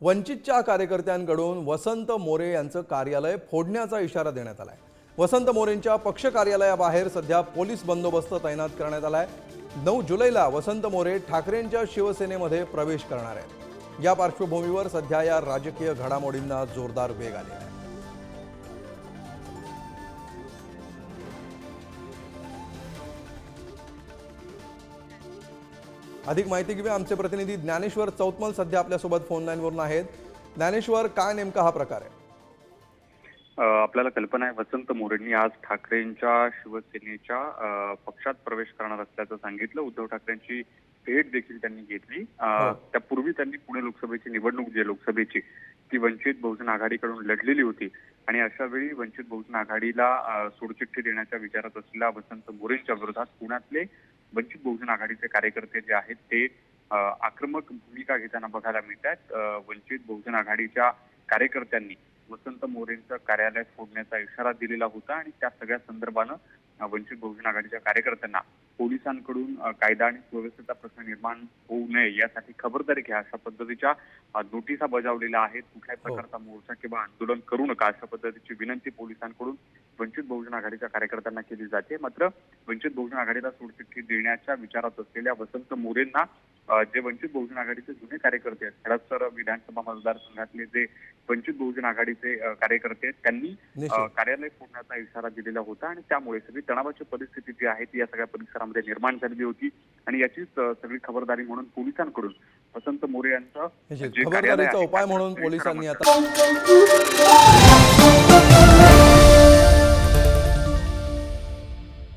वंचितच्या कार्यकर्त्यांकडून वसंत मोरे यांचं कार्यालय फोडण्याचा इशारा देण्यात आला आहे वसंत मोरेंच्या पक्ष कार्यालयाबाहेर सध्या पोलीस बंदोबस्त तैनात करण्यात आला आहे नऊ जुलैला वसंत मोरे ठाकरेंच्या शिवसेनेमध्ये प्रवेश करणार आहेत. या पार्श्वभूमीवर सध्या या राजकीय घडामोडींना जोरदार वेग आलेला आहे. अधिक माहिती घेऊया आमचे प्रतिनिधी ज्ञानेश्वर चौतमल सध्या आपल्यासोबत फोन लाईनवरून आहेत. ज्ञानेश्वर काय नेमका हा प्रकार आहे? आपल्याला कल्पना आहे वसंत मोरेंनी आज ठाकरेंच्या शिवसेनेच्या पक्षात प्रवेश करणार असल्याचं सांगितलं. उद्धव ठाकरेंची भेट देखील त्यांनी घेतली. हो. त्यापूर्वी त्यांनी पुणे लोकसभेची निवडणूक जी लोकसभेची ती वंचित बहुजन आघाडीकडून लढलेली होती. आणि अशा वेळी वंचित बहुजन आघाडीला सोडचिठ्ठी देण्याच्या विचारात असलेल्या वसंत मोरेंच्या विरोधात पुण्यातले वंचित बहुजन आघाडीचे कार्यकर्ते जे आहेत ते आक्रमक भूमिका घेताना बघायला मिळत आहेत वंचित बहुजन आघाडीच्या कार्यकर्त्यांनी वसंत मोरेंचं कार्यालय फोडण्याचा इशारा दिलेला होता आणि त्या सगळ्या संदर्भानं वंचित बहुजन आघाडीच्या कार्यकर्त्यांना पोलिसांकडून कायदा आणि सुव्यवस्थेचा प्रश्न निर्माण होऊ नये यासाठी खबरदारी घ्या अशा पद्धतीच्या नोटिसा बजावलेल्या आहेत कुठल्याही हो. प्रकारचा मोर्चा किंवा आंदोलन करू नका अशा पद्धतीची विनंती पोलिसांकडून वंचित बहुजन आघाडीच्या कार्यकर्त्यांना केली जाते मात्र वंचित बहुजन आघाडीला सोडचिठ्ठी देण्याच्या विचारात असलेल्या वसंत मोरेंना जे वंचित बहुजन आघाडीचे जुने कार्यकर्ते आहेत खडकसर विधानसभा मतदारसंघातले जे वंचित बहुजन आघाडीचे कार्यकर्ते आहेत त्यांनी कार्यालय फोडण्याचा इशारा दिलेला होता आणि त्यामुळे सगळी तणावाची परिस्थिती जी आहे ती या सगळ्या परिसरामध्ये निर्माण झालेली होती आणि याचीच सगळी खबरदारी म्हणून पोलिसांकडून वसंत मोरे यांचं उपाय म्हणून पोलिसांनी आता